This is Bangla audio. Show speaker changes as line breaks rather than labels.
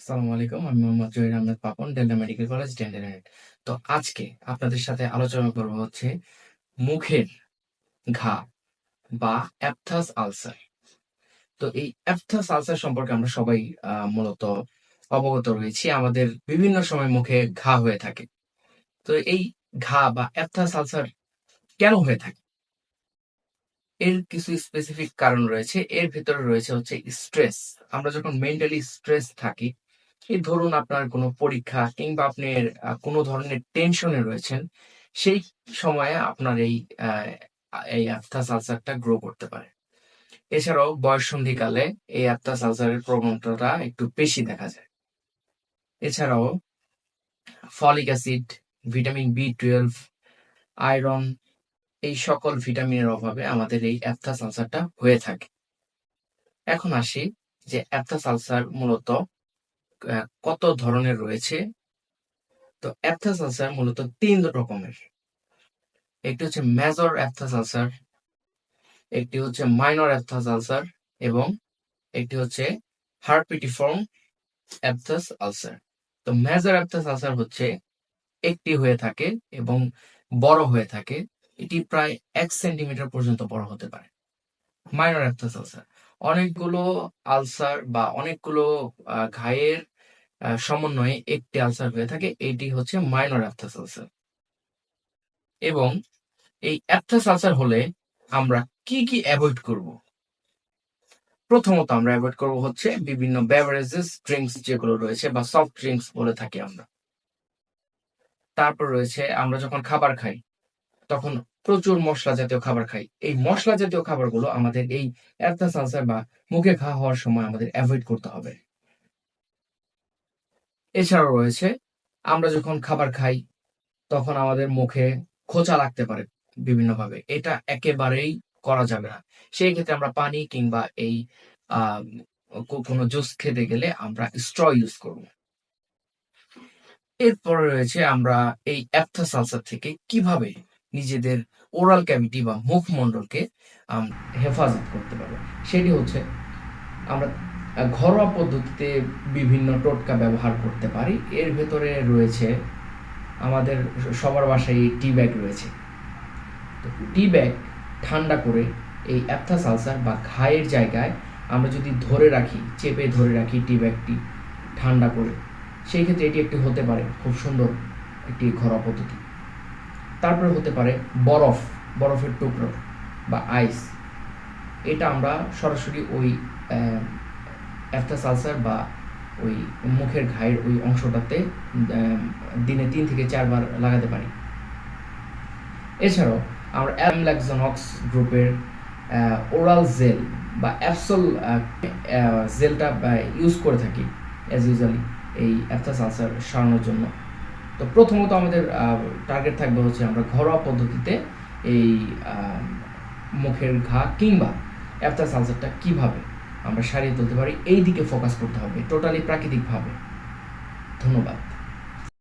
আসসালামু আলাইকুম, আমি Mohammad Zahir Ahmed Papon, Delta medical college dental তো আজকে আপনাদের সাথে আলোচনা করব হচ্ছে মুখের ঘা বা অ্যাপথাস আলসার। তো এই অ্যাপথাস আলসার সম্পর্কে আমরা সবাই মূলত অবগত রয়েছি। আমাদের বিভিন্ন সময় মুখে ঘা হয়ে থাকে। তো এই ঘা বা অ্যাপথাস আলসার কেন হয়ে থাকে? এর কিছু স্পেসিফিক কারণ রয়েছে। এর ভিতরে রয়েছে হচ্ছে স্ট্রেস আমরা যখন মেন্টালি স্ট্রেস থাকি এই ধরুন আপনার কোনো পরীক্ষা কিংবা আপনি কোনো ধরনের টেনশনে রয়েছেন, সেই সময়ে আপনার এই এই আফথাস আলসারটা গ্রো করতে পারে। এছাড়াও বয়ঃসন্ধিকালে এই আফথাস আলসারের প্রবণতাটা একটু বেশি দেখা যায়। এছাড়াও folic acid, vitamin B twelve iron, এই সকল ভিটামিনের অভাবে আমাদের এই অ্যাপথাস আলসারটা হয়ে থাকে। এখন আসি যে অ্যাপথাস আলসার মূলত কত ধরনের রয়েছে? তো অ্যাপথাস আলসার মূলত তিন রকমের। একটি হচ্ছে মেজর অ্যাপথাস আলসার একটি হচ্ছে মাইনর অ্যাপথাস আলসার এবং একটি হচ্ছে হার্পিটিফর্ম অ্যাপথাস আলসার তো মেজর অ্যাপথাস আলসার হচ্ছে একটি হয়ে থাকে এবং বড় হয়ে থাকে। এটি প্রায় এক সেন্টিমিটার পর্যন্ত বড় হতে পারে। মাইনর অ্যাপথাস আলসার অনেকগুলো আলসার বা অনেকগুলো ঘায়ের সমন্বয়ে একটি আলসার হয়ে থাকে। এটি হচ্ছে মাইনর অ্যাপথাস আলসার এবং এই অ্যাপথাস আলসার হলে আমরা কি কি অ্যাভয়েড করব? প্রথমত আমরা অ্যাভয়েড করব হচ্ছে বিভিন্ন বেভারেজেস ড্রিঙ্কস যেগুলো রয়েছে বা সফট ড্রিঙ্কস বলে থাকি আমরা। তারপর রয়েছে আমরা যখন খাবার খাই, তখন প্রচুর মশলা জাতীয় খাবার খাই। এই মশলা জাতীয় খাবারগুলো আমাদের এই অ্যাপথাস আলসার বা মুখে ঘা হওয়ার সময় আমাদের অ্যাভয়েড করতে হবে। এছাড়াও রয়েছে, আমরা যখন খাবার খাই, তখন আমাদের মুখে খোঁচা লাগতে পারে বিভিন্নভাবে। এটা একেবারেই করা যাবে না। সেই ক্ষেত্রে আমরা পানি কিংবা এই কোনো জুস খেতে গেলে আমরা স্ট্র ইউজ করব। এরপরে রয়েছে আমরা এই অ্যাপথাস আলসার থেকে কীভাবে নিজেদের ওরাল ক্যাভিটি বা মুখমণ্ডলকে হেফাজত করতে পারব। সেটি হচ্ছে আমরা ঘরোয়া পদ্ধতিতে বিভিন্ন টোটকা ব্যবহার করতে পারি। এর ভেতরে রয়েছে আমাদের সবার বাসায় টি ব্যাগ রয়েছে। তো টি ব্যাগ ঠান্ডা করে এই অ্যাপথাস আলসার বা ঘায়ের জায়গায় আমরা যদি ধরে রাখি, চেপে ধরে রাখি টি ব্যাগটি ঠান্ডা করে, সেই ক্ষেত্রে এটি একটি হতে পারে খুব সুন্দর একটি ঘরোয়া পদ্ধতি। তারপরে হতে পারে বরফ, বরফের টুকরো বা আইস। এটা আমরা সরাসরি ওই অ্যাফথাস আলসার বা ওই মুখের ঘায়ের ওই অংশটাতে দিনে তিন থেকে চারবার লাগাতে পারি। এছাড়াও আমরা অ্যামল্যাক্সনক্স গ্রুপের ওরাল জেল বা অ্যাপসল জেলটা ইউজ করে থাকি অ্যাজ ইউজুয়ালি এই অ্যাপথাস আলসার সারানোর জন্য। তো প্রথমত আমাদের টার্গেট থাকবে হচ্ছে আমরা ঘরোয়া পদ্ধতিতে এই মুখের ঘা কিংবা অ্যাপথাস আলসারটা কীভাবে আমরা সারিয়ে তুলতে পারি। এই দিকে ফোকাস করতে হবে টোটালি প্রাকৃতিকভাবে। ধন্যবাদ।